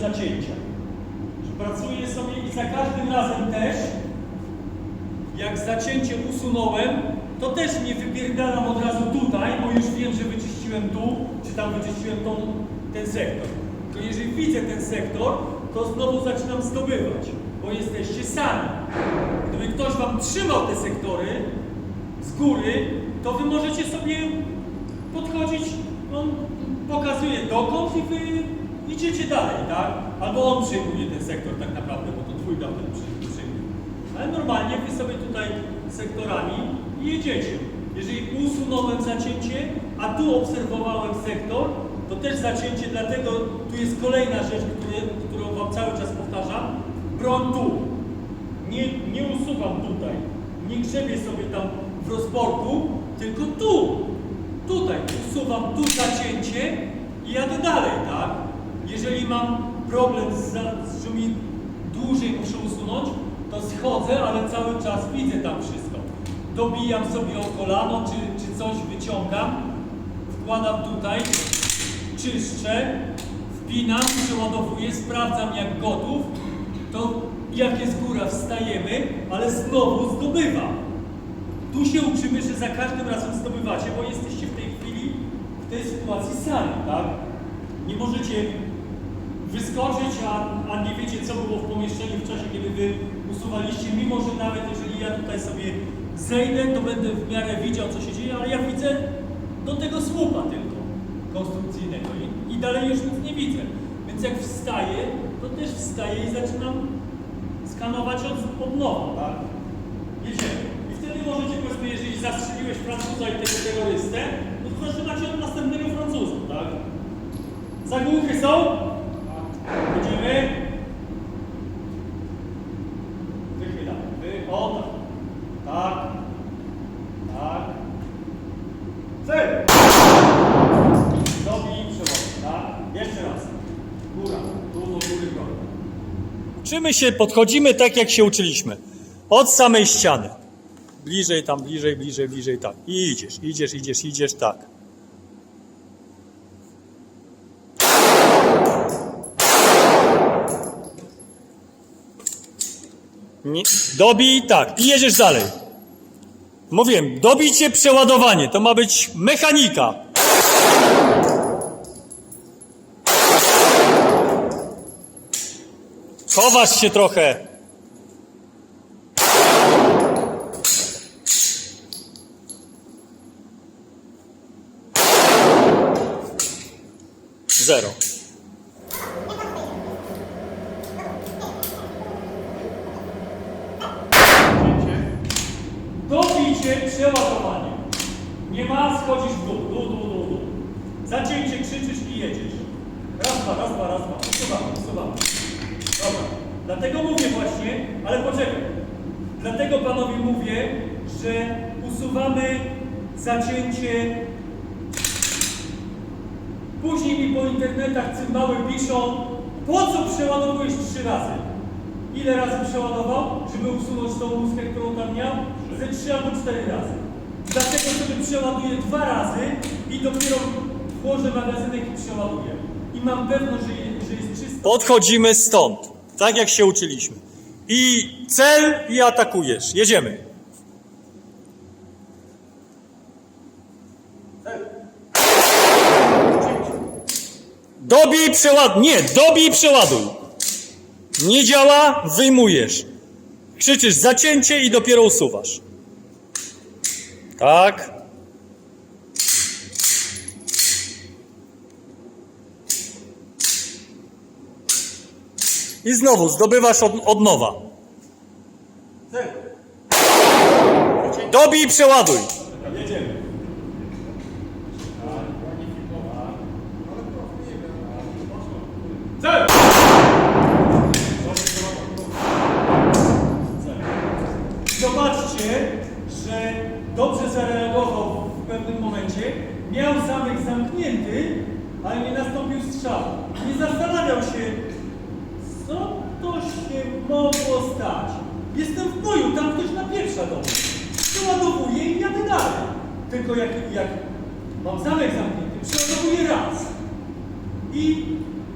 zacięcia. Pracuję sobie i za każdym razem też, jak zacięcie usunąłem, to też nie wypierdalam od razu tutaj, bo już wiem, że wyczyściłem tu, czy tam wyczyściłem tą, ten sektor. To jeżeli widzę ten sektor, to znowu zaczynam zdobywać, bo jesteście sami. Gdyby ktoś wam trzymał te sektory z góry, to wy możecie sobie podchodzić, on pokazuje dokąd i wy idziecie dalej, tak? Albo on przyjmuje ten sektor tak naprawdę, bo to twój przy- przyjmuje. Ale normalnie wy sobie tutaj sektorami jedziecie. Jeżeli usunąłem zacięcie, a tu obserwowałem sektor, to też zacięcie, dlatego tu jest kolejna rzecz, którą wam cały czas powtarzam. Broń tu. Nie, nie usuwam tutaj. Nie grzebię sobie tam w rozporku, tylko tu. Tutaj usuwam tu zacięcie i jadę dalej, tak? Jeżeli mam problem, z, z, mi dłużej muszę usunąć, to schodzę, ale cały czas widzę tam wszystko. Dobijam sobie o kolano, czy, czy coś wyciągam, wkładam tutaj, czyszczę, wpinam, przeładowuję, sprawdzam jak gotów, to jak jest góra, wstajemy, ale znowu zdobywam. Tu się uczymy, że za każdym razem zdobywacie, bo jesteście w tej chwili, w tej sytuacji sami, tak? Nie możecie wyskoczyć, a, a nie wiecie, co było w pomieszczeniu w czasie, kiedy wy usuwaliście, mimo że nawet jeżeli ja tutaj sobie zejdę, to będę w miarę widział, co się dzieje, ale ja widzę do tego słupa tylko konstrukcyjnego i, i dalej już nic nie widzę. Więc jak wstaję, to też wstaję i zaczynam skanować od, od nowa, tak? Jedziemy. I wtedy możecie, powiedzmy, jeżeli zastrzeliłeś Francuza i tego terrorystę, to zaczynacie od następnego Francuza, tak? Zagłówki są? Jedziemy. Wychylamy. Wy, tak. Tak. Cel. Dobij i tak? Jeszcze raz. Góra. Tu do góry broń. Uczymy się, podchodzimy tak, jak się uczyliśmy. Od samej ściany. Bliżej, tam, bliżej, bliżej, bliżej, tak. I idziesz, idziesz, idziesz, idziesz, tak. Nie, dobij, tak. I jedziesz dalej. Mówiłem, dobijcie przeładowanie. To ma być mechanika. Chowasz się trochę. Zero. Dobijcie przeładowanie. Nie ma, schodzisz w dół, dół, dół, dół, dół. Zacięcie, krzyczysz i jedziesz. Raz, dwa, raz, dwa, raz, dwa. Usuwamy, usuwamy. Dobra. Dlatego mówię właśnie, ale poczekaj. Dlatego panowie mówię, że usuwamy zacięcie. Później mi po internetach cymbały piszą, po co przeładowujesz trzy razy? Ile razy przeładował, żeby usunąć tą łuskę, którą tam miał? Ze trzy albo cztery razy. Dlatego sobie przeładuję dwa razy i dopiero włożę magazynek i przeładuję. I mam pewność, że jest czysto. Podchodzimy stąd, tak jak się uczyliśmy. I cel i atakujesz. Jedziemy. Dobij przeładuj. Nie, dobij przeładuj. Nie działa, wyjmujesz. Krzyczysz zacięcie i dopiero usuwasz. Tak. I znowu zdobywasz od, od nowa. Dobij i przeładuj. Jedziemy. Cel! Zobaczcie, że dobrze zareagował w pewnym momencie. Miał zamek zamknięty, ale nie nastąpił strzał. Nie zastanawiał się, co to się mogło stać. Jestem w boju, tam ktoś napieprza do mnie. Przeładowuję i jadę dalej. Tylko jak, jak mam zamek zamknięty, przeładowuję raz. I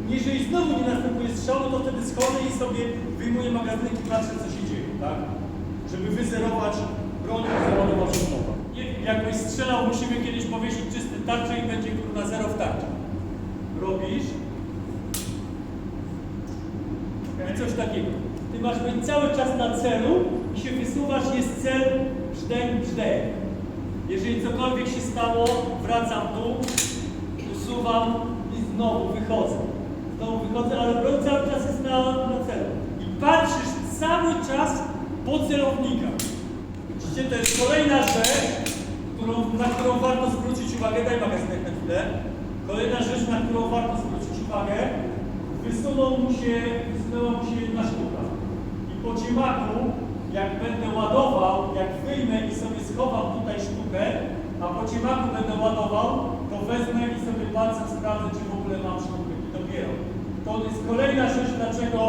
jeżeli znowu nie następuje strzału, to wtedy schodzę i sobie wyjmuję magazynek i patrzę, co się dzieje, tak? Żeby wyzerować broń. Nie wiem, jakbyś strzelał, musimy kiedyś powiesić czysty tarczę i będzie kurwa zero w tarczy. Robisz i coś takiego. Ty masz być cały czas na celu i się wysuwasz, jest cel, brzdęk, brzdęk. Jeżeli cokolwiek się stało, wracam tu, usuwam i znowu wychodzę. Znowu wychodzę, ale broń cały czas jest na, na celu. I patrzysz cały czas po celownika. Widzicie, to jest kolejna rzecz, którą, na którą warto zwrócić uwagę. Daj magazynek na chwilę. Kolejna rzecz, na którą warto zwrócić uwagę. Wysunął mu się, wysunęła mu się jedna sztuka. I po ciemaku, jak będę ładował, jak wyjmę i sobie schowam tutaj sztukę, a po ciemaku będę ładował, to wezmę i sobie palcem sprawdzę, czy w ogóle mam sztukę. I dopiero. To jest kolejna rzecz, dlaczego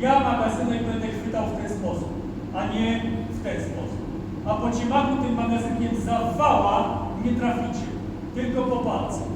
ja magazynek będę chwytał w ten sposób, a nie w ten sposób. A po ciemaku tym magazynkiem zawała nie traficie, tylko po palcu.